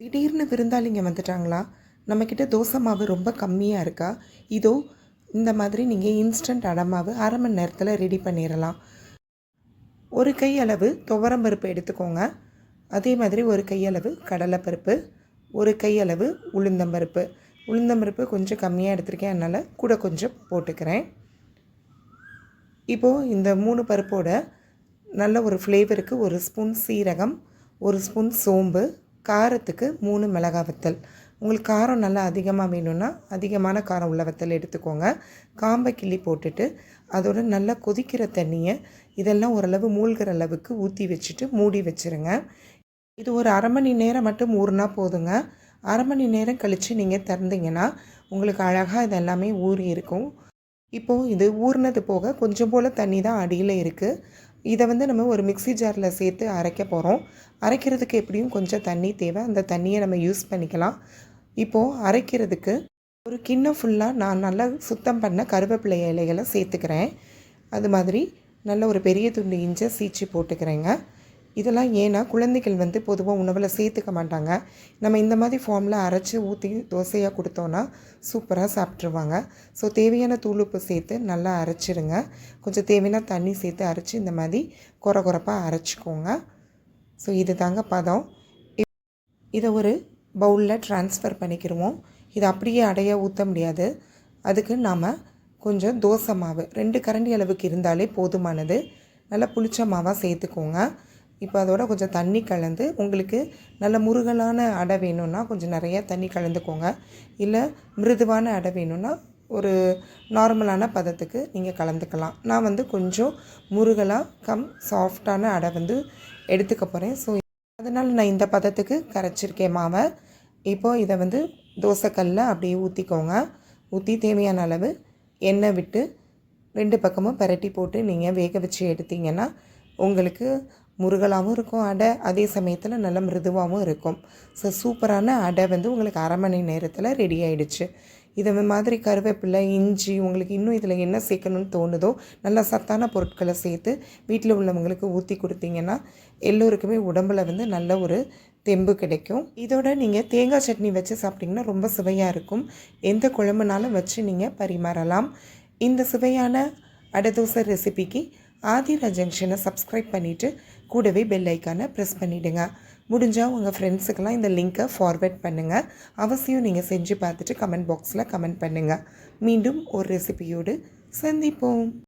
திடீர்னு விருந்தாளிங்க வந்துட்டாங்களா? நம்மக்கிட்ட தோசை மாவு ரொம்ப கம்மியாக இருக்கா? இதோ இந்த மாதிரி நீங்கள் இன்ஸ்டன்ட் அடை மாவு அரை மணி நேரத்தில் ரெடி பண்ணிடலாம் ஒரு கை அளவு துவரம்பருப்பு எடுத்துக்கோங்க. அதே மாதிரி ஒரு கையளவு கடலைப்பருப்பு ஒரு கையளவு உளுந்தம்பருப்பு உளுந்தம்பருப்பு கொஞ்சம் கம்மியாக எடுத்திருக்கேன். அதனால் கூட கொஞ்சம் போட்டுக்கிறேன். இப்போது இந்த மூணு பருப்போட நல்ல ஒரு ஃப்ளேவருக்கு ஒரு ஸ்பூன் சீரகம் ஒரு ஸ்பூன் சோம்பு காரத்துக்கு மூணு மிளகாய் வத்தல். உங்களுக்கு காரம் நல்லா அதிகமாக வேணும்னா அதிகமான காரம் உள்ள வத்தல் எடுத்துக்கோங்க. காம்பை கிள்ளி போட்டுட்டு அதோட நல்லா கொதிக்கிற தண்ணியை இதெல்லாம் ஓரளவு மூழ்கிற அளவுக்கு ஊற்றி வச்சுட்டு மூடி வச்சுருங்க. இது ஒரு அரை மணி நேரம் மட்டும் ஊறினா போதுங்க. அரை மணி நேரம் கழித்து நீங்கள் திறந்தீங்கன்னா உங்களுக்கு அழகாக இது எல்லாமே ஊறி இருக்கும். இப்போது இது ஊறினது போக கொஞ்சம் போல் தண்ணி தான் அடியில் இருக்குது இதை வந்து நம்ம ஒரு மிக்ஸி ஜாரில் சேர்த்து அரைக்க போகிறோம். அரைக்கிறதுக்கு எப்படியும் கொஞ்சம் தண்ணி தேவை. அந்த தண்ணியை நம்ம யூஸ் பண்ணிக்கலாம். இப்போது அரைக்கிறதுக்கு ஒரு கிண்ணம் ஃபுல்லாக நான் நல்லா சுத்தம் பண்ண கருவேப்பிலை இலைகளை சேர்த்துக்கிறேன். அது மாதிரி நல்ல ஒரு பெரிய துண்டு இஞ்சை சீச்சு போட்டுக்கிறேங்க. இதெல்லாம் ஏன்னா குழந்தைகள் வந்து பொதுவாக உணவில் சேர்த்துக்க மாட்டாங்க. நம்ம இந்த மாதிரி ஃபார்மில் அரைச்சி ஊற்றி தோசையாக கொடுத்தோன்னா சூப்பராக சாப்பிட்ருவாங்க ஸோ தேவையான தூளுப்பு சேர்த்து நல்லா அரைச்சிடுங்க கொஞ்சம் தேவையான தண்ணி சேர்த்து அரைச்சி இந்த மாதிரி குறை குறைப்பாக அரைச்சிக்கோங்க. ஸோ இது தாங்க பதம். இதை ஒரு பவுலில் ட்ரான்ஸ்ஃபர் பண்ணிக்கிடுவோம் இதை அப்படியே அடைய ஊற்ற முடியாது. அதுக்கு நாம் கொஞ்சம் தோசை மாவு. ரெண்டு கரண்டி அளவுக்கு இருந்தாலே போதுமானது. நல்லா புளிச்ச மாவாக சேர்த்துக்கோங்க. இப்போ அதோட கொஞ்சம் தண்ணி கலந்து உங்களுக்கு நல்ல முருகலான அடை வேணும்னா கொஞ்சம் நிறையா தண்ணி கலந்துக்கோங்க. இல்லை மிருதுவான அடை வேணும்னா ஒரு நார்மலான பதத்துக்கு நீங்கள் கலந்துக்கலாம். நான் வந்து கொஞ்சம் முருகலாக கம் சாஃப்டான அடை வந்து எடுத்துக்க போகிறேன் ஸோ அதனால் நான் இந்த பதத்துக்கு கரைச்சிருக்கேன் மாவை. இப்போது இதை வந்து தோசைக்கல்லில் அப்படியே ஊற்றிக்கோங்க ஊற்றி தேவையான அளவு எண்ணெய் விட்டு ரெண்டு பக்கமும் பரட்டி போட்டு நீங்கள் வேக வச்சு எடுத்தீங்கன்னா உங்களுக்கு முருகலாகவும் இருக்கும் அடை. அதே சமயத்தில் நல்ல மிருதுவாகவும் இருக்கும். ஸோ சூப்பரான அடை வந்து உங்களுக்கு அரை மணி நேரத்தில் ரெடி ஆகிடுச்சு இதை மாதிரி கருவேப்பிலை இஞ்சி உங்களுக்கு இன்னும் இதில் என்ன சேர்க்கணும்னு தோணுதோ நல்லா சத்தான பொருட்களை சேர்த்து வீட்டில் உள்ளவங்களுக்கு ஊற்றி கொடுத்தீங்கன்னா எல்லோருக்குமே உடம்புல வந்து நல்ல ஒரு தெம்பு கிடைக்கும். இதோட நீங்கள் தேங்காய் சட்னி வச்சு சாப்பிட்டிங்கன்னா ரொம்ப சுவையாக இருக்கும். எந்த குழம்புனாலும் வச்சு நீங்கள் பரிமாறலாம். இந்த சுவையான அடை தோசை ரெசிபிக்கு ஆதிரா ஜங்ஷனை சப்ஸ்கிரைப் பண்ணிவிட்டு கூடவே பெல் ஐக்கானை ப்ரெஸ் பண்ணிவிடுங்க முடிஞ்சால் உங்கள் ஃப்ரெண்ட்ஸுக்கெல்லாம் இந்த லிங்க்கை ஃபார்வேர்ட் பண்ணுங்கள் அவசியம் நீங்கள் செஞ்சு பார்த்துட்டு கமெண்ட் பாக்ஸில் கமெண்ட் பண்ணுங்கள் மீண்டும் ஒரு ரெசிபியோடு சந்திப்போம்.